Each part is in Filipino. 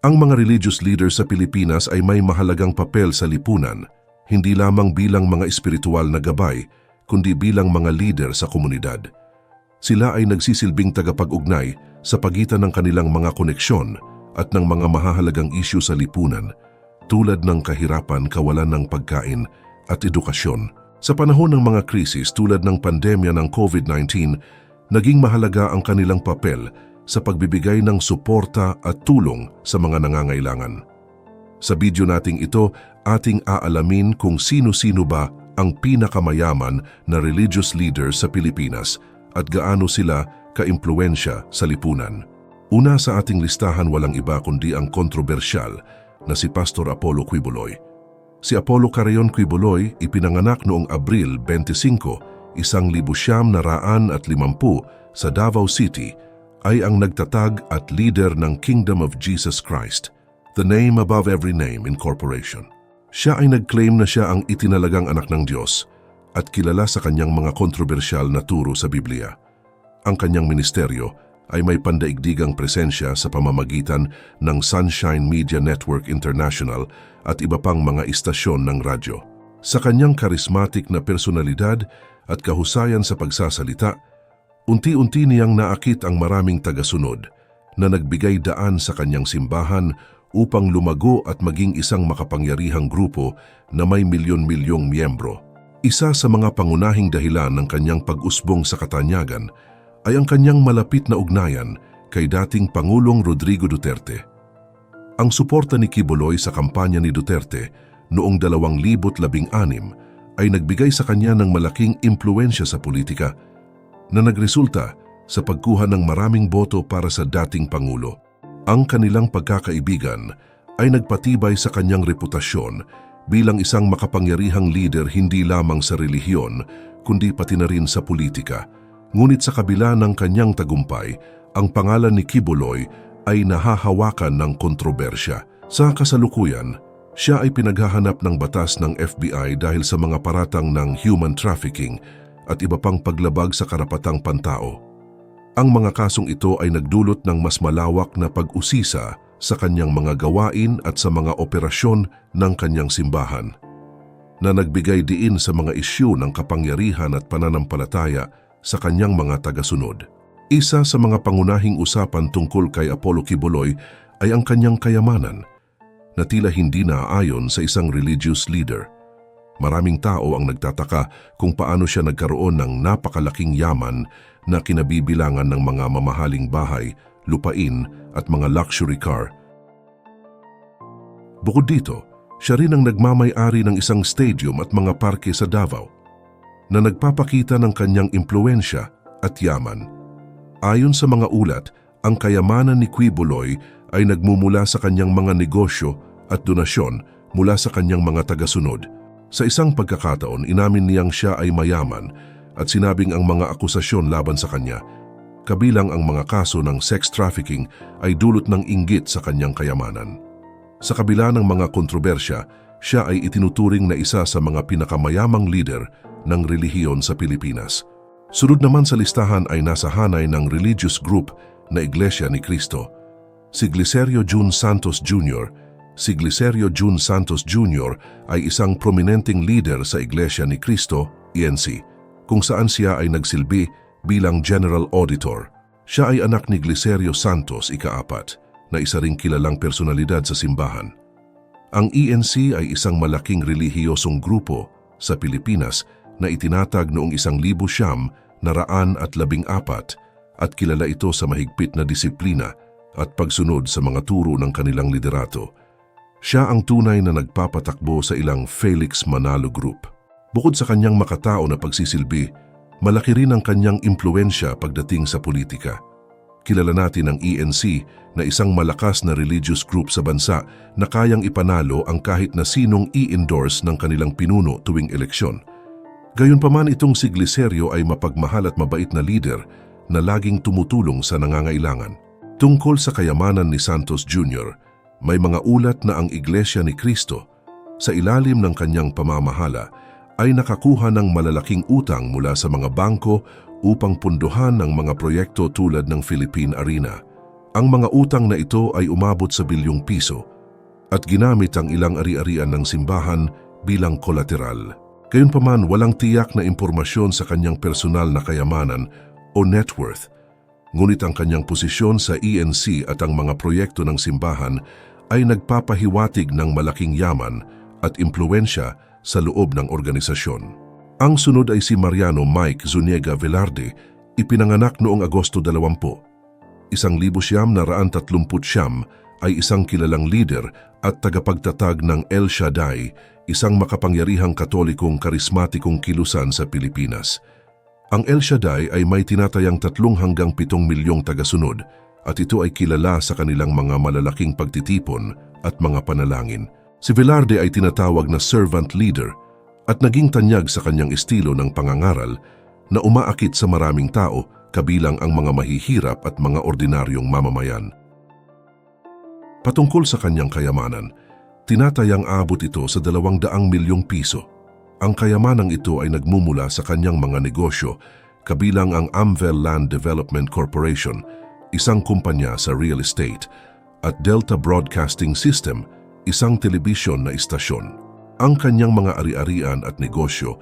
Ang mga religious leaders sa Pilipinas ay may mahalagang papel sa lipunan, hindi lamang bilang mga espiritual na gabay, kundi bilang mga leader sa komunidad. Sila ay nagsisilbing tagapag-ugnay sa pagitan ng kanilang mga koneksyon at ng mga mahahalagang isyu sa lipunan, tulad ng kahirapan, kawalan ng pagkain at edukasyon. Sa panahon ng mga krisis tulad ng pandemya ng COVID-19, naging mahalaga ang kanilang papel sa pagbibigay ng suporta at tulong sa mga nangangailangan. Sa video nating ito, ating aalamin kung sino-sino ba ang pinakamayaman na religious leaders sa Pilipinas at gaano sila kaimpluensya sa lipunan. Una sa ating listahan walang iba kundi ang kontrobersyal na si Pastor Apollo Quibuloy. Si Apollo Carayon Quibuloy ipinanganak noong Abril 25, isang libu siyam na raan at limampu sa Davao City, ay ang nagtatag at leader ng Kingdom of Jesus Christ, the name above every name incorporation. Siya ay nag-claim na siya ang itinalagang anak ng Diyos at kilala sa kanyang mga kontrobersyal na turo sa Biblia. Ang kanyang ministeryo ay may pandaigdigang presensya sa pamamagitan ng Sunshine Media Network International at iba pang mga istasyon ng radyo. Sa kanyang karismatik na personalidad at kahusayan sa pagsasalita, unti-unti niyang naakit ang maraming tagasunod na nagbigay daan sa kanyang simbahan upang lumago at maging isang makapangyarihang grupo na may milyon-milyong miyembro. Isa sa mga pangunahing dahilan ng kanyang pag-usbong sa katanyagan ay ang kanyang malapit na ugnayan kay dating Pangulong Rodrigo Duterte. Ang suporta ni Kibuloy sa kampanya ni Duterte noong 2016 ay nagbigay sa kanya ng malaking impluensya sa politika na nagresulta sa pagkuha ng maraming boto para sa dating Pangulo. Ang kanilang pagkakaibigan ay nagpatibay sa kanyang reputasyon bilang isang makapangyarihang leader hindi lamang sa relihiyon kundi pati na rin sa politika. Ngunit sa kabila ng kanyang tagumpay, ang pangalan ni Kibuloy ay nahahawakan ng kontrobersya. Sa kasalukuyan, siya ay pinaghahanap ng batas ng FBI dahil sa mga paratang ng human trafficking at iba pang paglabag sa karapatang pantao. Ang mga kasong ito ay nagdulot ng mas malawak na pag-usisa sa kanyang mga gawain at sa mga operasyon ng kanyang simbahan, na nagbigay diin sa mga isyu ng kapangyarihan at pananampalataya sa kanyang mga tagasunod. Isa sa mga pangunahing usapan tungkol kay Apollo Kibuloy ay ang kanyang kayamanan na tila hindi naaayon sa isang religious leader. Maraming tao ang nagtataka kung paano siya nagkaroon ng napakalaking yaman na kinabibilangan ng mga mamahaling bahay, lupain at mga luxury car. Bukod dito, siya rin ang nagmamay-ari ng isang stadium at mga parke sa Davao na nagpapakita ng kanyang impluensya at yaman. Ayon sa mga ulat, ang kayamanan ni Quibuloy ay nagmumula sa kanyang mga negosyo at donasyon mula sa kanyang mga tagasunod. Sa isang pagkakataon, inamin niyang siya ay mayaman at sinabing ang mga akusasyon laban sa kanya, kabilang ang mga kaso ng sex trafficking ay dulot ng inggit sa kanyang kayamanan. Sa kabila ng mga kontrobersya, siya ay itinuturing na isa sa mga pinakamayamang leader ng relihiyon sa Pilipinas. Sunod naman sa listahan ay nasa hanay ng religious group na Iglesia ni Cristo. Si Glicerio Jun Santos Jr. Si Glicerio Jun Santos Jr. ay isang prominenteng leader sa Iglesia ni Cristo, ENC, kung saan siya ay nagsilbi bilang General Auditor. Siya ay anak ni Glicerio Santos, ikaapat, na isa ring kilalang personalidad sa simbahan. Ang ENC ay isang malaking relihiyosong grupo sa Pilipinas na itinatag noong isang libo siyam na raan at labing apat at kilala ito sa mahigpit na disiplina at pagsunod sa mga turo ng kanilang liderato. Siya ang tunay na nagpapatakbo sa ilang Felix Manalo Group. Bukod sa kanyang makatao na pagsisilbi, malaki rin ang kanyang impluensya pagdating sa politika. Kilala natin ang ENC na isang malakas na religious group sa bansa na kayang ipanalo ang kahit na sinong i-endorse ng kanilang pinuno tuwing eleksyon. Gayunpaman itong si Glicerio ay mapagmahal at mabait na leader na laging tumutulong sa nangangailangan. Tungkol sa kayamanan ni Santos Jr., may mga ulat na ang Iglesia ni Cristo sa ilalim ng kanyang pamamahala ay nakakuha ng malalaking utang mula sa mga bangko upang punduhan ng mga proyekto tulad ng Philippine Arena, Ang mga utang na ito ay umabot sa bilyong piso at ginamit ang ilang ari-arian ng simbahan bilang kolateral. Gayunpaman, walang tiyak na impormasyon sa kanyang personal na kayamanan o net worth. Ngunit ang kanyang posisyon sa ENC at ang mga proyekto ng simbahan ay nagpapahiwatig ng malaking yaman at impluensya sa loob ng organisasyon. Ang sunod ay si Mariano Mike Zuniga Velarde, ipinanganak noong Agosto 20. Isang libo siyam na raan tatlumput siyam ay isang kilalang leader at tagapagtatag ng El Shaddai, isang makapangyarihang katolikong karismatikong kilusan sa Pilipinas. Ang El Shaddai ay may tinatayang tatlong hanggang pitong milyong tagasunod at ito ay kilala sa kanilang mga malalaking pagtitipon at mga panalangin. Si Velarde ay tinatawag na servant leader at naging tanyag sa kanyang estilo ng pangangaral na umaakit sa maraming tao kabilang ang mga mahihirap at mga ordinaryong mamamayan. Patungkol sa kanyang kayamanan, tinatayang abot ito sa dalawang daang milyong piso. Ang kayamanang ito ay nagmumula sa kanyang mga negosyo kabilang ang Amvel Land Development Corporation, isang kumpanya sa real estate, at Delta Broadcasting System, isang telebisyon na istasyon. Ang kanyang mga ari-arian at negosyo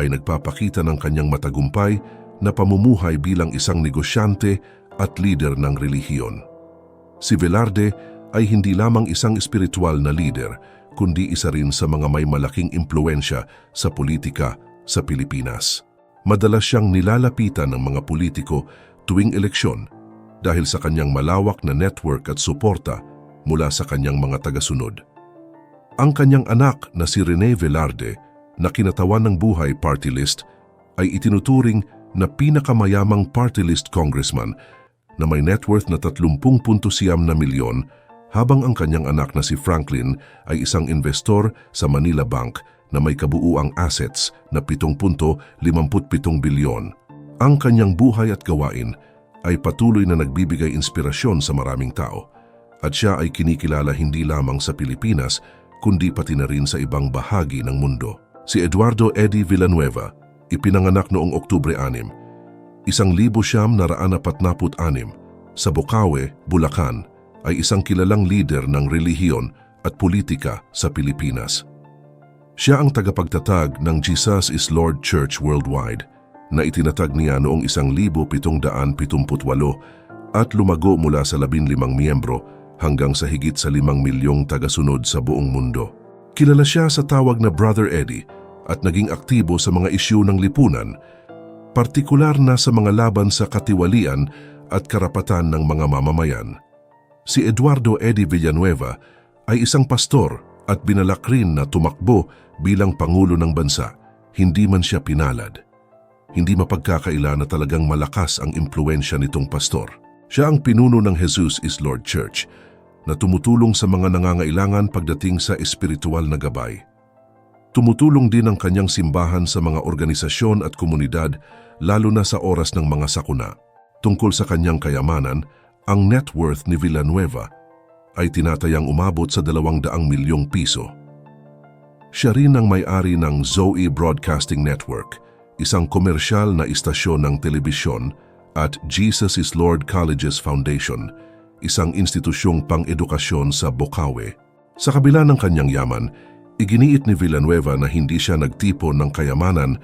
ay nagpapakita ng kanyang matagumpay na pamumuhay bilang isang negosyante at leader ng relihiyon. Si Velarde ay hindi lamang isang espiritual na leader, kundi isa rin sa mga may malaking impluensya sa politika sa Pilipinas. Madalas siyang nilalapitan ng mga politiko tuwing eleksyon dahil sa kanyang malawak na network at suporta mula sa kanyang mga tagasunod. Ang kanyang anak na si Rene Velarde na kinatawan ng buhay party list ay itinuturing na pinakamayamang party list congressman na may net worth na 30.7 na milyon habang ang kanyang anak na si Franklin ay isang investor sa Manila Bank na may kabuuang assets na 7.57 bilyon. Ang kanyang buhay at gawain ay patuloy na nagbibigay inspirasyon sa maraming tao at siya ay kinikilala hindi lamang sa Pilipinas kundi pati na rin sa ibang bahagi ng mundo. Si Eduardo Eddie Villanueva, ipinanganak noong Oktubre 6, isang libo siyam na raan apat naput anim, sa Bocaue, Bulacan, ay isang kilalang leader ng relihiyon at politika sa Pilipinas. Siya ang tagapagtatag ng Jesus is Lord Church Worldwide na itinatag niya noong 1778 at lumago mula sa 15 miyembro hanggang sa higit sa 5 milyong tagasunod sa buong mundo. Kilala siya sa tawag na Brother Eddie at naging aktibo sa mga isyu ng lipunan, partikular na sa mga laban sa katiwalian at karapatan ng mga mamamayan. Si Eduardo Eddie Villanueva ay isang pastor at binalak rin na tumakbo bilang Pangulo ng Bansa, hindi man siya pinalad. Hindi mapagkakaila na talagang malakas ang impluensya nitong pastor. Siya ang pinuno ng Jesus is Lord Church na tumutulong sa mga nangangailangan pagdating sa espiritual na gabay. Tumutulong din ang kanyang simbahan sa mga organisasyon at komunidad lalo na sa oras ng mga sakuna. Tungkol sa kanyang kayamanan, ang net worth ni Villanueva ay tinatayang umabot sa 200 milyong piso. Siya rin ang may-ari ng Zoe Broadcasting Network, isang komersyal na istasyon ng telebisyon at Jesus is Lord Colleges Foundation, isang institusyong pang-edukasyon sa Bocaue. Sa kabila ng kanyang yaman, iginiit ni Villanueva na hindi siya nagtipon ng kayamanan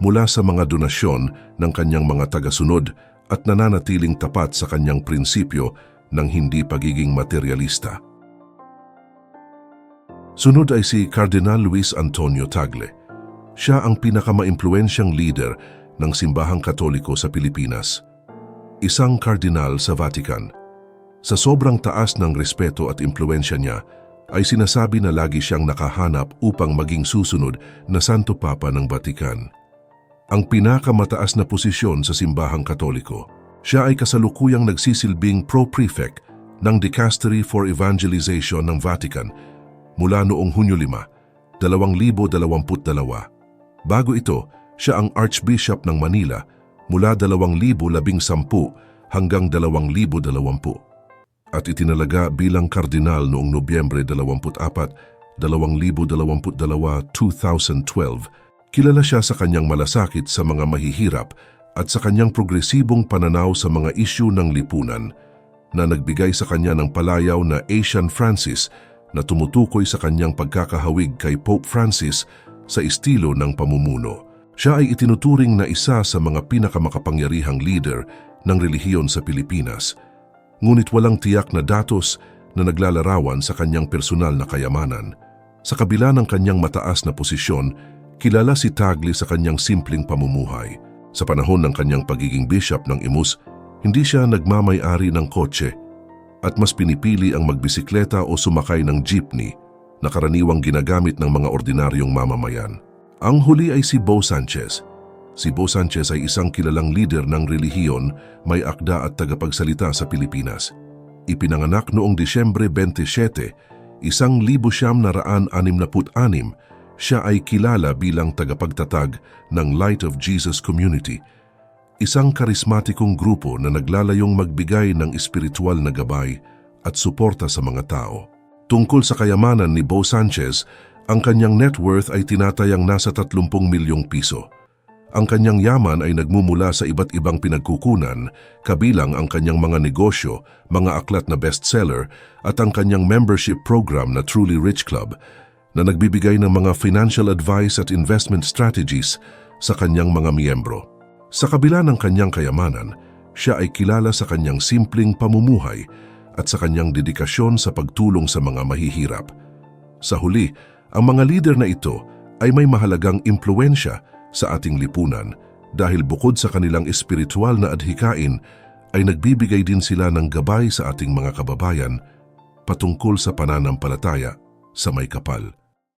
mula sa mga donasyon ng kanyang mga tagasunod at nananatiling tapat sa kanyang prinsipyo ng hindi pagiging materialista. Sunod ay si Cardinal Luis Antonio Tagle. Siya ang pinakamaimpluensyang leader ng simbahang katoliko sa Pilipinas. Isang kardinal sa Vatican. Sa sobrang taas ng respeto at impluensya niya, ay sinasabi na lagi siyang nakahanap upang maging susunod na Santo Papa ng Vatican ang pinakamataas na posisyon sa simbahang katoliko. Siya ay kasalukuyang nagsisilbing pro-prefect ng Dicastery for Evangelization ng Vatican mula noong Hunyo 5, 2022. Bago ito, siya ang Archbishop ng Manila mula 2010 hanggang 2020 at itinalaga bilang kardinal noong Nobyembre 24, 2022, 2012 Kilala siya sa kanyang malasakit sa mga mahihirap at sa kanyang progresibong pananaw sa mga isyu ng lipunan. na nagbigay sa kanya ng palayaw na Asian Francis na tumutukoy sa kanyang pagkakahawig kay Pope Francis sa estilo ng pamumuno. Siya ay itinuturing na isa sa mga pinakamakapangyarihang leader ng relihiyon sa Pilipinas. Ngunit walang tiyak na datos na naglalarawan sa kanyang personal na kayamanan. Sa kabila ng kanyang mataas na posisyon, kilala si Tagle sa kanyang simpleng pamumuhay. Sa panahon ng kanyang pagiging bishop ng Imus, hindi siya nagmamay-ari ng kotse at mas pinipili ang magbisikleta o sumakay ng jeepney na karaniwang ginagamit ng mga ordinaryong mamamayan. Ang huli ay si Bo Sanchez. Si Bo Sanchez ay isang kilalang leader ng relihiyon, may akda at tagapagsalita sa Pilipinas. Ipinanganak noong Disyembre 27, isang libo siyam na raan anim na put anim, siya ay kilala bilang tagapagtatag ng Light of Jesus Community, isang karismatikong grupo na naglalayong magbigay ng espiritual na gabay at suporta sa mga tao. Tungkol sa kayamanan ni Bo Sanchez, ang kanyang net worth ay tinatayang nasa 30 milyong piso. Ang kanyang yaman ay nagmumula sa iba't ibang pinagkukunan, kabilang ang kanyang mga negosyo, mga aklat na bestseller, at ang kanyang membership program na Truly Rich Club, na nagbibigay ng mga financial advice at investment strategies sa kanyang mga miyembro. Sa kabila ng kanyang kayamanan, siya ay kilala sa kanyang simpleng pamumuhay at sa kanyang dedikasyon sa pagtulong sa mga mahihirap. Sa huli, ang mga leader na ito ay may mahalagang impluensya sa ating lipunan dahil bukod sa kanilang espiritual na adhikain ay nagbibigay din sila ng gabay sa ating mga kababayan patungkol sa pananampalataya sa may kapal.